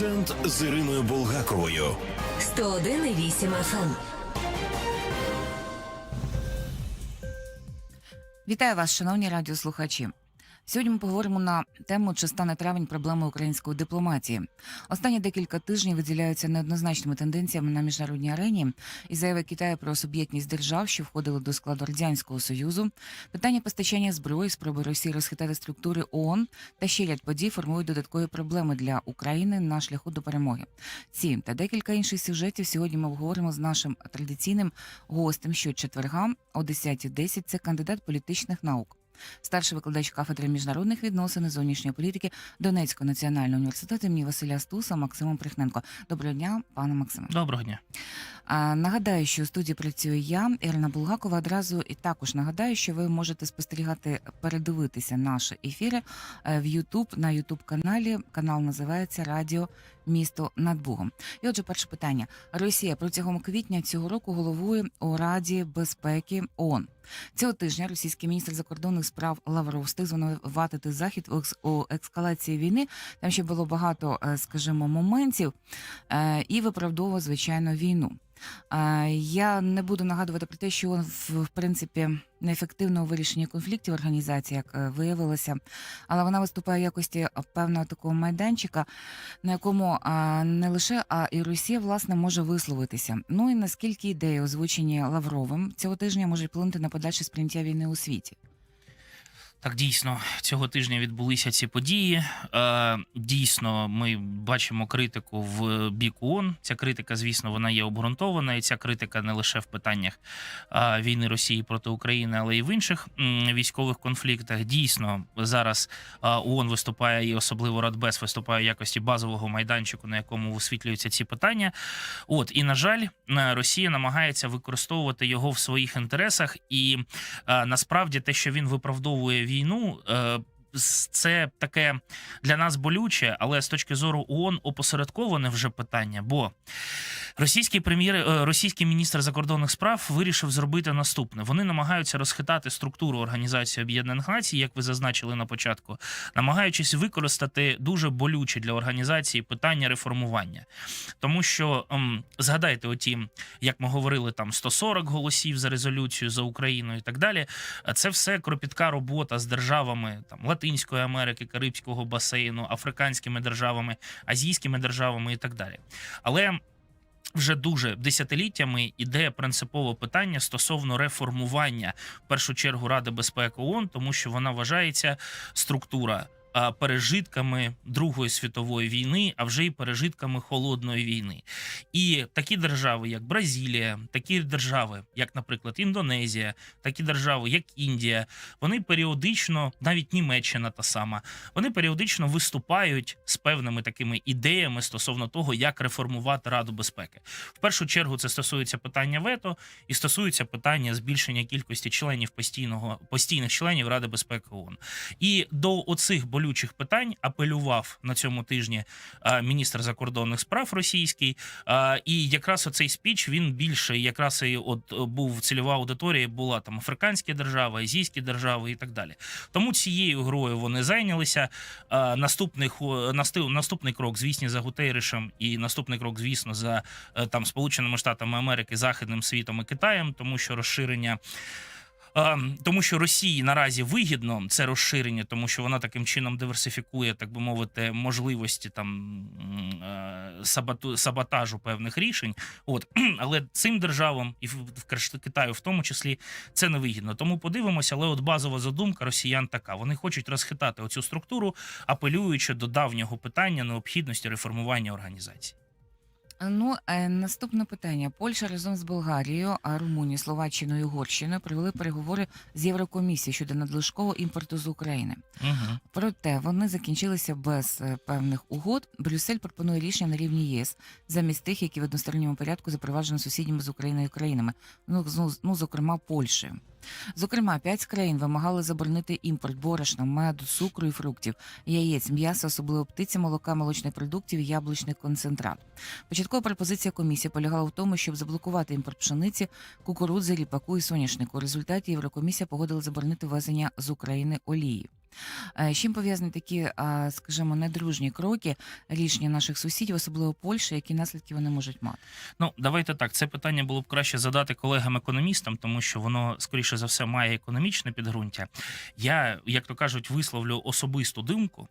Акцент з Іриною Булгаковою. 101,8 FM. Вітаю вас, шановні радіослухачі. Сьогодні ми поговоримо на тему, чи стане травень проблемою української дипломатії. Останні декілька тижнів виділяються неоднозначними тенденціями на міжнародній арені і заяви Китаю про суб'єктність держав, що входили до складу радянського союзу. Питання постачання зброї, спроби Росії розхитати структури ООН та ще ряд подій формують додаткові проблеми для України на шляху до перемоги. Ці та декілька інших сюжетів сьогодні ми обговоримо з нашим традиційним гостем щочетверга о 10.10. Це кандидат політичних наук. Старший викладач кафедри міжнародних відносин і зовнішньої політики Донецького національного університету імені Василя Стуса Максимом Прихненко. Доброго дня, пане Максиме. Доброго дня. Нагадаю, що у студії працюю я, Ірина Булгакова. Одразу і також нагадаю, що ви можете спостерігати, передивитися наші ефіри е, в Ютуб на Ютуб каналі. Канал називається Радіо Місто над Бугом. І отже, перше питання: Росія протягом квітня цього року головує у Раді безпеки ООН. Цього тижня російський міністр закордонних справ Лавров встиг звинуватити захід у ескалації війни. Там ще було багато, е, скажімо, моментів е, і виправдовував звичайно війну. Е, Я не буду нагадувати про те, що в принципі неефективно у вирішенні конфліктів організації, як е, виявилося, але вона виступає в якості е, певного такого майданчика, на якому не лише а і Росія власне може висловитися. Ну і наскільки ідеї, озвучені Лавровим цього тижня, можуть вплинути на подальше сприйняття війни у світі. Так, дійсно, цього тижня відбулися ці події. Е, дійсно, ми бачимо критику в бік ООН. Ця критика, звісно, вона є обґрунтована, і ця критика не лише в питаннях е, війни Росії проти України, але й в інших військових конфліктах. Дійсно, зараз е, ООН виступає і особливо Радбез виступає в якості базового майданчику, на якому висвітлюються ці питання. От і на жаль, е, Росія намагається використовувати його в своїх інтересах, і насправді те, що він виправдовує війну. Е, це таке для нас болюче, але з точки зору ООН опосередковане вже питання. Бо російський прем'єр, е, російський міністр закордонних справ вирішив зробити наступне: вони намагаються розхитати структуру Організації Об'єднаних Націй, як ви зазначили на початку, намагаючись використати дуже болюче для організації питання реформування. Тому що ем, згадайте, оті, як ми говорили, там 140 голосів за резолюцію за Україну і так далі. Це все кропітка робота з державами там Латинської Америки, Карибського басейну, африканськими державами, азійськими державами і так далі. Але вже дуже десятиліттями іде принципове питання стосовно реформування в першу чергу Ради безпеки ООН, тому що вона вважається структура. Пережитками Другої світової війни, а вже й пережитками холодної війни, і такі держави, як Бразилія, такі держави, як, наприклад, Індонезія, такі держави, як Індія, вони періодично, навіть Німеччина та сама, вони періодично виступають з певними такими ідеями стосовно того, як реформувати Раду безпеки. В першу чергу це стосується питання вето і стосується питання збільшення кількості членів постійного постійних членів Ради безпеки ООН. І до оцих болючих питань апелював на цьому тижні міністр закордонних справ російський. І якраз оцей спіч він більше якраз і от е, був цільова аудиторія, була там африканські держави, азійські держави і так далі. Тому цією грою вони зайнялися. Наступний наступний крок, звісно, за Гутерришем, і наступний крок, звісно, за е, там Сполученими Штатами Америки, Західним світом і Китаєм, тому що розширення. Тому що Росії наразі вигідно це розширення, тому що вона таким чином диверсифікує, так би мовити, можливості там е, саботажу певних рішень. От але цим державам і в Китаю, в тому числі, це не вигідно. Тому подивимося, але от базова задумка росіян така: вони хочуть розхитати оцю структуру, апелюючи до давнього питання необхідності реформування організації. Ну, е, наступне питання. Польща разом з Болгарією, а Румунією, Словаччиною і Угорщиною провели переговори з Єврокомісією щодо надлишкового імпорту з України. Угу. Проте вони закінчилися без е, певних угод. Брюссель пропонує рішення на рівні ЄС замість тих, які в односторонньому порядку запроваджені сусідніми з Україною країнами, ну, з- ну зокрема Польщею. Зокрема, п'ять країн вимагали заборонити імпорт борошна, меду, цукру і фруктів, яєць, м'яса, особливо птиці, молока, молочних продуктів, і яблучний концентрат. Початкова пропозиція комісії полягала в тому, щоб заблокувати імпорт пшениці, кукурудзи, ріпаку і соняшнику. У результаті Єврокомісія погодила заборонити ввезення з України олії. Е, З чим пов'язані такі, скажімо, недружні кроки рішення наших сусідів, особливо Польщі, які наслідки вони можуть мати? Ну, давайте так. Це питання було б краще задати колегам-економістам, тому що воно, скоріше за все, має економічне підґрунтя. Я, як то кажуть, висловлю особисту думку.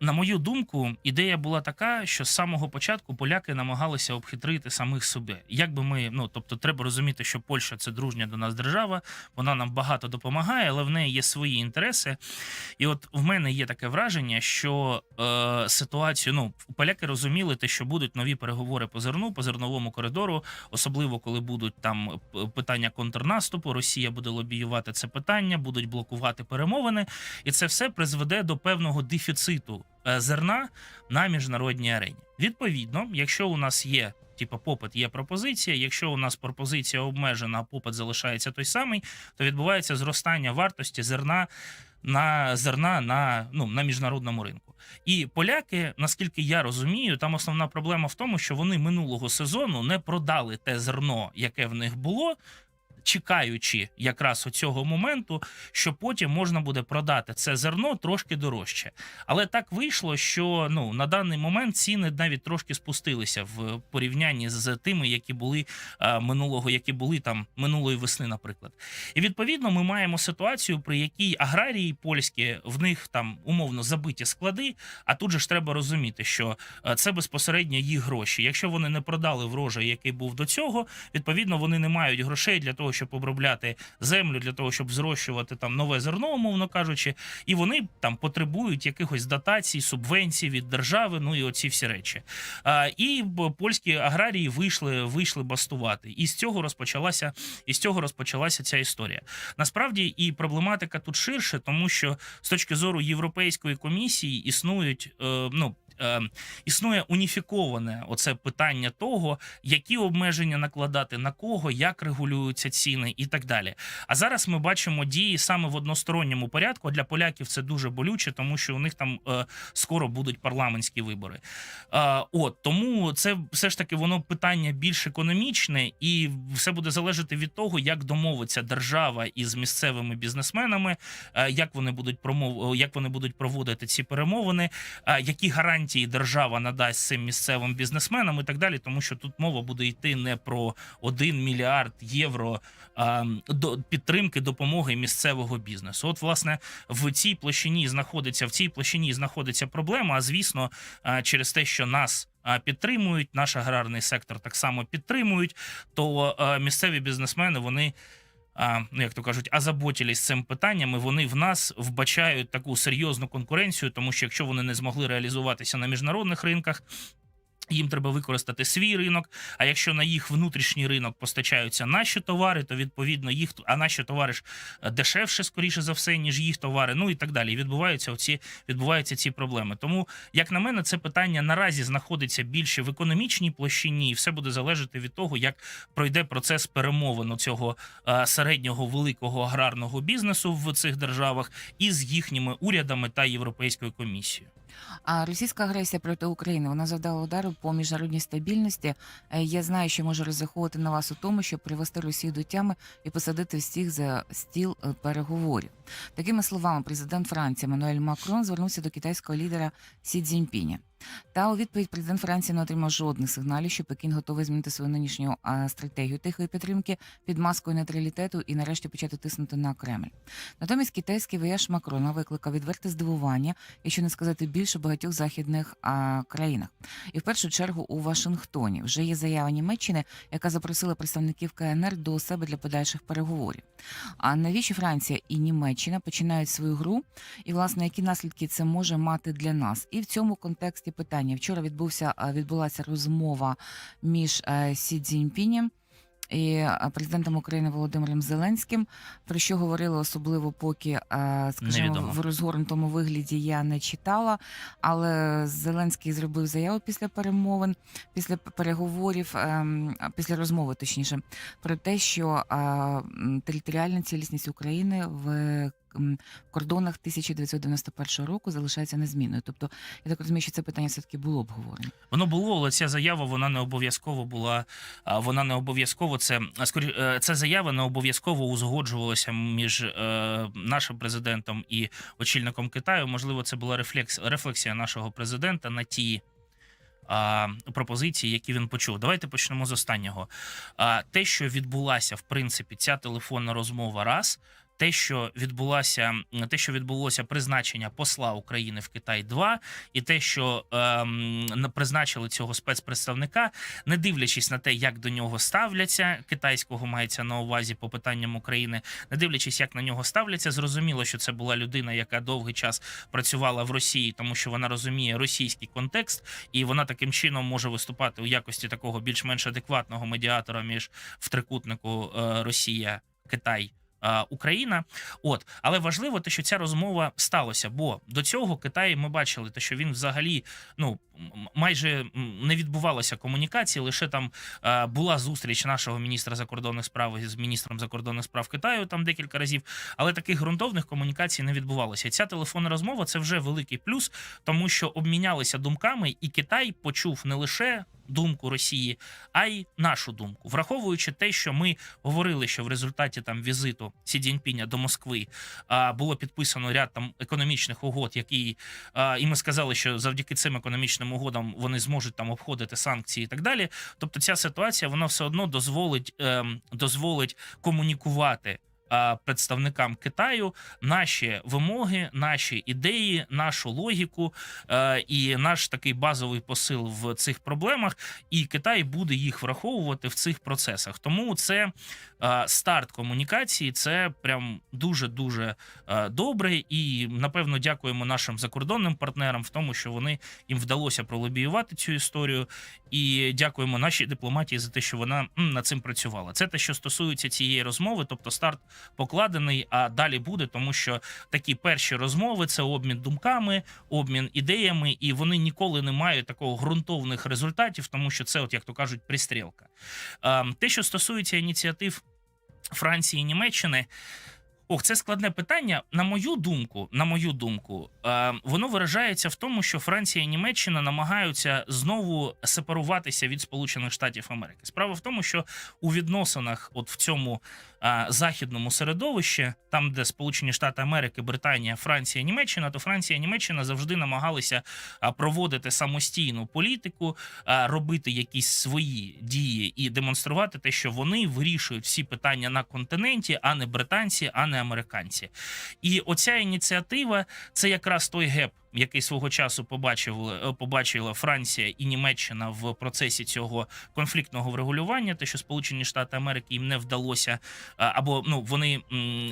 На мою думку, ідея була така, що з самого початку поляки намагалися обхитрити самих себе. Як би ми, ну тобто, треба розуміти, що Польща це дружня до нас держава, вона нам багато допомагає, але в неї є свої інтереси. І от в мене є таке враження, що е, ситуацію, ну поляки розуміли те, що будуть нові переговори по зерну, по зерновому коридору, особливо коли будуть там питання контрнаступу. Росія буде лобіювати це питання, будуть блокувати перемовини, і це все призведе до певного дефіциту зерна на міжнародній арені. Відповідно, якщо у нас є. Типа попит є пропозиція. Якщо у нас пропозиція обмежена, а попит залишається той самий, то відбувається зростання вартості зерна на зерна на, ну, на міжнародному ринку. І поляки, наскільки я розумію, там основна проблема в тому, що вони минулого сезону не продали те зерно, яке в них було. Чекаючи якраз оцього моменту, що потім можна буде продати це зерно трошки дорожче. Але так вийшло, що ну на даний момент ціни навіть трошки спустилися в порівнянні з тими, які були е, минулого, які були там минулої весни, наприклад. І відповідно ми маємо ситуацію, при якій аграрії польські в них там умовно забиті склади. А тут же ж треба розуміти, що е, це безпосередньо їх гроші. Якщо вони не продали врожай, який був до цього, відповідно вони не мають грошей для того, щоб обробляти землю, для того, щоб зрощувати там нове зерно, умовно кажучи, і вони там потребують якихось дотацій, субвенцій від держави. Ну і оці всі речі. А, і польські аграрії вийшли, вийшли бастувати. І з цього розпочалася, і з цього розпочалася ця історія. Насправді і проблематика тут ширше, тому що з точки зору Європейської комісії існують е, ну. Е, Існує уніфіковане оце питання того, які обмеження накладати на кого, як регулюються ціни і так далі. А зараз ми бачимо дії саме в односторонньому порядку. Для поляків це дуже болюче, тому що у них там е, скоро будуть парламентські вибори. Е, от тому це все ж таки воно питання більш економічне, і все буде залежати від того, як домовиться держава із місцевими бізнесменами, е, як вони будуть промов, як вони будуть проводити ці перемовини, які гарантії держава надасть цим місцевим бізнесменам і так далі, тому що тут мова буде йти не про 1 мільярд євро а, до підтримки допомоги місцевого бізнесу. От, власне, в цій площині знаходиться в цій площині знаходиться проблема. А звісно, через те, що нас. Підтримують наш аграрний сектор так само підтримують. То місцеві бізнесмени вони а, ну як то кажуть, озаботились цим питанням. і Вони в нас вбачають таку серйозну конкуренцію, тому що якщо вони не змогли реалізуватися на міжнародних ринках. Їм треба використати свій ринок. А якщо на їх внутрішній ринок постачаються наші товари, то відповідно їх а наші товари ж е, дешевше, скоріше за все, ніж їх товари. Ну і так далі. Відбуваються оці відбуваються ці проблеми. Тому, як на мене, це питання наразі знаходиться більше в економічній площині, і все буде залежати від того, як пройде процес перемовин цього е, середнього великого аграрного бізнесу в цих державах із їхніми урядами та європейською комісією. А російська агресія проти України вона завдала удару по міжнародній стабільності. Е, Я знаю, що можу розраховувати на вас у тому, щоб привести Росію до тями і посадити всіх за стіл е, переговорів. Такими словами, президент Франції Мануель Макрон звернувся до китайського лідера Сі Цзіньпіня. Та у відповідь президент Франції не отримав жодних сигналів, що Пекін готовий змінити свою нинішню стратегію тихої підтримки під маскою нейтралітету і нарешті почати тиснути на Кремль. Натомість китайський вояж Макрона викликав відверте здивування, якщо не сказати більше багатьох західних а, країнах. І в першу чергу у Вашингтоні вже є заява Німеччини, яка запросила представників КНР до себе для подальших переговорів. А навіщо Франція і Німеччина починають свою гру, і власне які наслідки це може мати для нас? І в цьому контексті питання вчора відбувся відбулася розмова між е, Сі Цзіньпінем і президентом України Володимиром Зеленським, про що говорили особливо, поки скажімо, Невідомо. в розгорнутому вигляді я не читала. Але Зеленський зробив заяву після перемовин, після переговорів, ем, після розмови, точніше, про те, що територіальна цілісність України в в кордонах 1991 року залишається незмінною. Тобто, я так розумію, що це питання все таки було обговорено. Воно було, але ця заява вона не обов'язково була. Вона не обов'язково це скорі, е, ця заява не обов'язково узгоджувалася між е, нашим президентом і очільником Китаю. Можливо, це була рефлекс, рефлексія нашого президента на ті. Пропозиції, які він почув, давайте почнемо з останнього. Те, що відбулася, в принципі, ця телефонна розмова, раз те, що відбулося, те, що відбулося призначення посла України в Китай, два і те, що ем, на- призначили цього спецпредставника, не дивлячись на те, як до нього ставляться, китайського мається на увазі по питанням України, не дивлячись, як на нього ставляться, зрозуміло, що це була людина, яка довгий час працювала в Росії, тому що вона розуміє російський контекст, і вона таким чином може виступати у якості такого більш-менш адекватного медіатора між в трикутнику е, Росія, Китай. Е, Україна, от але важливо те, що ця розмова сталася, бо до цього Китай ми бачили, те, що він взагалі ну майже не відбувалося комунікації. Лише там е, була зустріч нашого міністра закордонних справ з міністром закордонних справ Китаю там декілька разів, але таких ґрунтовних комунікацій не відбувалося. Ця телефонна розмова це вже великий плюс, тому що обмінялися думками, і Китай почув не лише. Думку Росії, а й нашу думку, враховуючи те, що ми говорили, що в результаті там візиту Сі Цзіньпіня до Москви а, було підписано ряд там економічних угод, які а, і ми сказали, що завдяки цим економічним угодам вони зможуть там обходити санкції і так далі. Тобто, ця ситуація вона все одно дозволить, ем, дозволить комунікувати. А, Представникам Китаю наші вимоги, наші ідеї, нашу логіку е, і наш такий базовий посил в цих проблемах, і Китай буде їх враховувати в цих процесах. Тому це е, старт комунікації. Це прям дуже дуже е, добре. І напевно дякуємо нашим закордонним партнерам в тому, що вони їм вдалося пролобіювати цю історію. І дякуємо нашій дипломатії за те, що вона над цим працювала. Це те, що стосується цієї розмови, тобто старт покладений, а далі буде, тому що такі перші розмови це обмін думками, обмін ідеями, і вони ніколи не мають такого ґрунтовних результатів, тому що це, от як то кажуть, пристрілка. Ем, Те, що стосується ініціатив Франції і Німеччини. Ох, це складне питання. На мою думку, на мою думку, е, воно виражається в тому, що Франція і Німеччина намагаються знову сепаруватися від Сполучених Штатів Америки. Справа в тому, що у відносинах, от в цьому е, західному середовищі, там, де Сполучені Штати Америки, Британія, Франція, Німеччина, то Франція і Німеччина завжди намагалися е, проводити самостійну політику, е, робити якісь свої дії і демонструвати те, що вони вирішують всі питання на континенті, а не британці, а не американці. І оця ініціатива це якраз той геп. Який свого часу побачив е, побачила Франція і Німеччина в процесі цього конфліктного врегулювання, те, що Сполучені Штати Америки їм не вдалося, або ну вони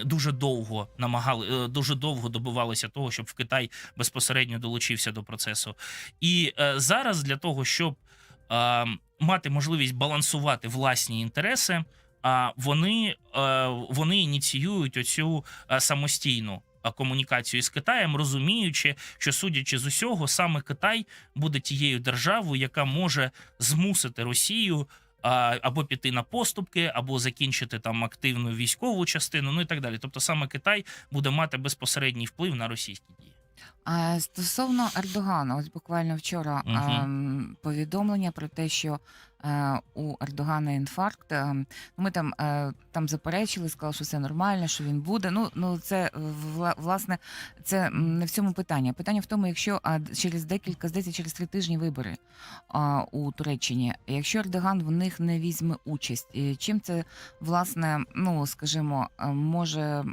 дуже довго намагали е, дуже довго добивалися того, щоб в Китай безпосередньо долучився до процесу. І е, зараз для того, щоб е, мати можливість балансувати власні інтереси, вони, вони ініціюють оцю самостійну. Комунікацію з Китаєм, розуміючи, що судячи з усього, саме Китай буде тією державою, яка може змусити Росію або піти на поступки, або закінчити там активну військову частину, ну і так далі. Тобто саме Китай буде мати безпосередній вплив на російські дії. А стосовно Ердогана, ось буквально вчора ем, повідомлення про те, що у Ердогана інфаркт. Ем, ми там, е, там заперечили, сказали, що все нормально, що він буде. Ну, ну це е, власне це не в цьому питання. Питання в тому, якщо через декілька, здається, через три тижні вибори у Туреччині, якщо Ердоган в них не візьме участь, чим це власне, ну скажімо, е, може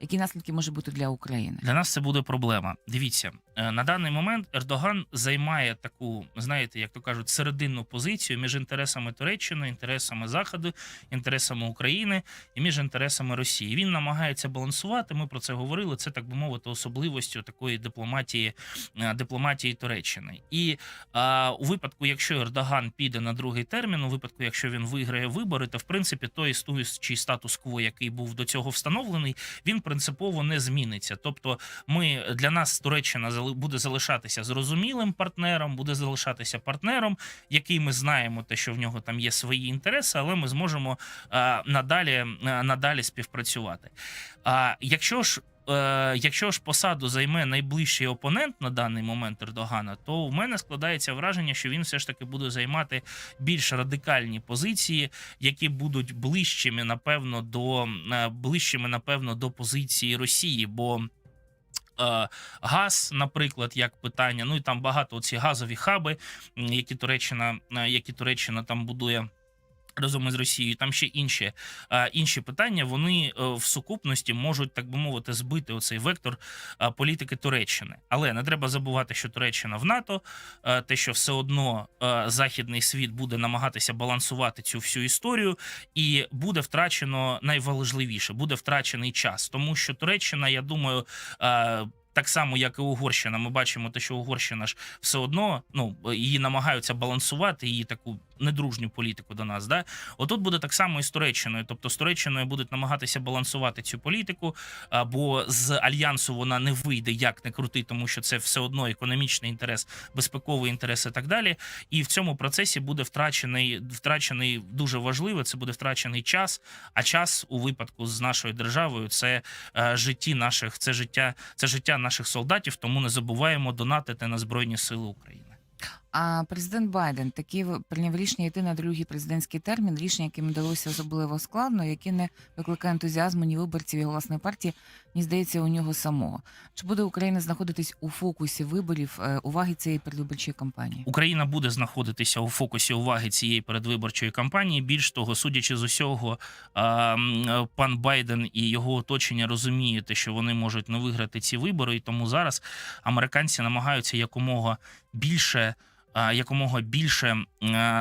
які наслідки може бути для України? Для нас це буде проблема. Дивіться, е, на даний момент Ердоган займає таку, знаєте, як то кажуть, серединну позицію між інтересами Туреччини, інтересами Заходу, інтересами України і між інтересами Росії. Він намагається балансувати. Ми про це говорили. Це так би мовити, особливостю такої дипломатії, е, дипломатії Туреччини. І а, у випадку, якщо Ердоган піде на другий термін, у випадку, якщо він виграє вибори, то в принципі той існуючий статус-кво, який був до цього встановлений, він принципово не зміниться. Тобто, ми для нас Туреччина буде залишатися зрозумілим партнером, буде залишатися партнером, який ми знаємо, те, що в нього там є свої інтереси, але ми зможемо е, надалі, е, надалі співпрацювати. А якщо ж е, якщо ж посаду займе найближчий опонент на даний момент Ердогана, то в мене складається враження, що він все ж таки буде займати більш радикальні позиції, які будуть ближчими, напевно, до ближчими, напевно, до позиції Росії. Бо газ, наприклад, як питання, ну і там багато ці газові хаби, які Туреччина, е, які Туреччина там будує. Разом із Росією, там ще інші, інші питання. Вони е, в сукупності можуть, так би мовити, збити оцей вектор політики Туреччини. Але не треба забувати, що Туреччина в НАТО, те, що все одно західний світ буде намагатися балансувати цю всю історію, і буде втрачено найважливіше, буде втрачений час, тому що Туреччина, я думаю. Так само, як і Угорщина, ми бачимо те, що Угорщина ж все одно ну її намагаються балансувати, її таку недружню політику до нас. Да? Отут буде так само і з Туреччиною. Тобто з Туреччиною будуть намагатися балансувати цю політику, а, бо з альянсу вона не вийде як не крути, тому що це все одно економічний інтерес, безпековий інтерес і так далі. І в цьому процесі буде втрачений втрачений дуже важливо. Це буде втрачений час. А час у випадку з нашою державою це е, житті наших, це життя, це життя наших солдатів. Тому не забуваємо донатити на збройні сили України. А президент Байден таки в- прийняв рішення йти на другий президентський термін, рішення, яким далося особливо складно, яке не викликає ентузіазму ні виборців його власної партії, ні здається, у нього самого. Чи буде Україна знаходитись у фокусі виборів е, уваги цієї передвиборчої кампанії? Україна буде знаходитися у фокусі уваги цієї передвиборчої кампанії. Більш того, судячи з усього, пан Байден і його оточення розуміють, що вони можуть не виграти ці вибори, і тому зараз американці намагаються якомога більше. Якомога більше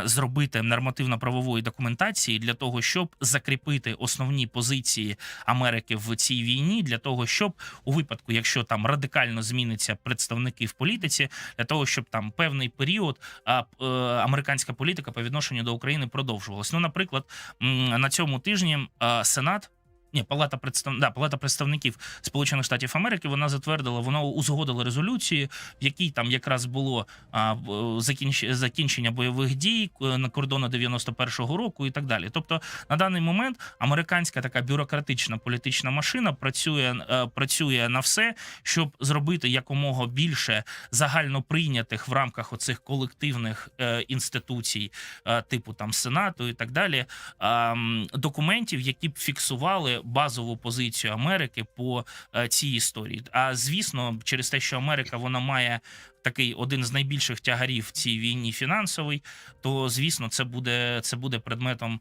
зробити нормативно-правової документації для того, щоб закріпити основні позиції Америки в цій війні, для того, щоб у випадку, якщо там радикально зміниться представники в політиці, для того, щоб там певний період е, американська політика по відношенню до України продовжувалась. Ну, наприклад, на цьому тижні Сенат. Ні, палата представ... да, палата представників Сполучених Штатів Америки вона затвердила, вона узгодила резолюцію, в якій там якраз було а, закінч... закінчення бойових дій на кордону 91-го року і так далі. Тобто на даний момент американська така бюрократична політична машина працює, е, працює на все, щоб зробити якомога більше загально прийнятих в рамках оцих колективних е, інституцій, е, типу там Сенату і так далі, а, документів, які б фіксували базову позицію Америки по е, цій історії. А звісно, через те, що Америка вона має. Такий один з найбільших тягарів в цій війні фінансовий, то звісно, це буде це буде предметом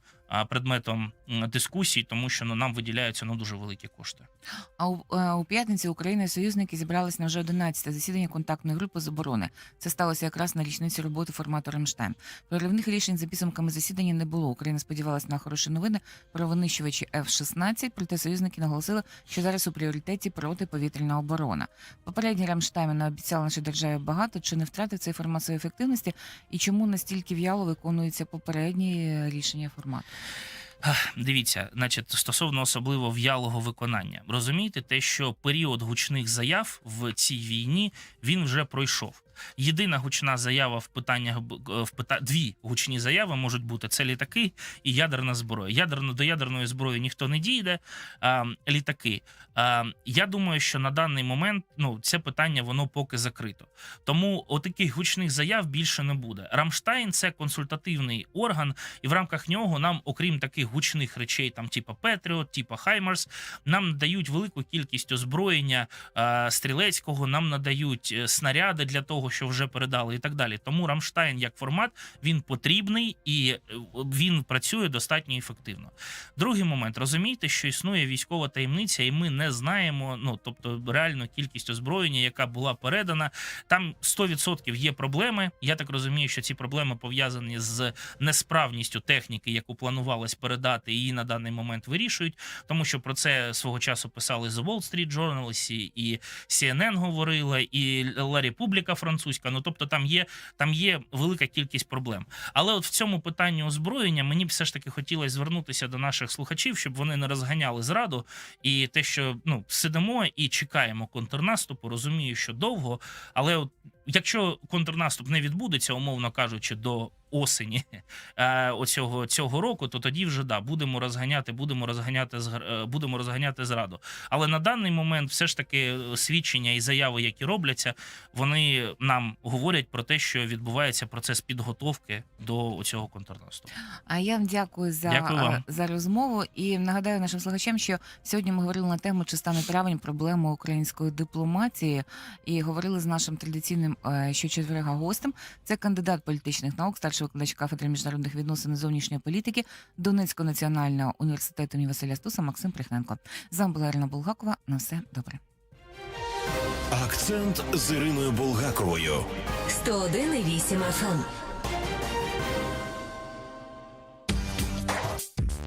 предметом дискусій, тому що ну нам виділяються ну дуже великі кошти. А у, е, у п'ятниці Україна і союзники зібрались на вже 11 засідання контактної групи з оборони. Це сталося якраз на річниці роботи формату Рамштайн. Проривних рішень за підсумками засідання не було. Україна сподівалася на хороші новини про винищувачі F-16, проте союзники наголосили, що зараз у пріоритеті протиповітряна оборона. Попередні Рамштайни обіцяли нашій державі багато. Чи не втратив цей формат своєї ефективності? І чому настільки в'яло виконується попередні е, рішення формату? Дивіться, значить, стосовно особливо в'ялого виконання, розумієте, те, що період гучних заяв в цій війні він вже пройшов. Єдина гучна заява в питаннях в пита... дві гучні заяви можуть бути: це літаки і ядерна зброя. Ядерно до ядерної зброї ніхто не дійде. А, літаки. А, я думаю, що на даний момент ну це питання воно поки закрито. Тому отаких гучних заяв більше не буде. Рамштайн це консультативний орган, і в рамках нього нам, окрім таких гучних речей, там типа Петріот, типа Хаймарс, нам надають велику кількість озброєння е, стрілецького, нам надають е, снаряди для того, що вже передали, і так далі. Тому Рамштайн як формат він потрібний і е, він працює достатньо ефективно. Другий момент розумійте, що існує військова таємниця, і ми не знаємо. Ну тобто, реальну кількість озброєння, яка була передана. Там 100% є проблеми. Я так розумію, що ці проблеми пов'язані з несправністю техніки, яку планувалось передати, її на даний момент вирішують. Тому що про це свого часу писали The Wall Street Journal, і- CNN говорила, і La Repubblica французька. Ну тобто, там є там є велика кількість проблем. Але от в цьому питанні озброєння мені б все ж таки хотілося звернутися до наших слухачів, щоб вони не розганяли зраду. І те, що ну сидимо і чекаємо контрнаступу, розумію, що довго, але от якщо контрнаступ не відбудеться, умовно кажучи, до осені е, оцього цього року, то тоді вже да будемо розганяти, будемо розганяти е, будемо розганяти зраду. Але на даний момент все ж таки е, свідчення і заяви, які робляться, вони нам говорять про те, що відбувається процес підготовки до цього контрнаступу. А я вам дякую за, Дякую вам. за розмову і нагадаю нашим слухачам, що сьогодні ми говорили на тему, чи стане травень проблемою української дипломатії, і говорили з нашим традиційним щочетверга гостем. Це кандидат політичних наук, старший викладач кафедри міжнародних відносин і зовнішньої політики Донецького національного університету імені Василя Стуса Максим Прихненко. З вами була Ірина Булгакова. На все добре. Акцент з Іриною Булгаковою. 101,8 FM.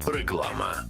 Реклама.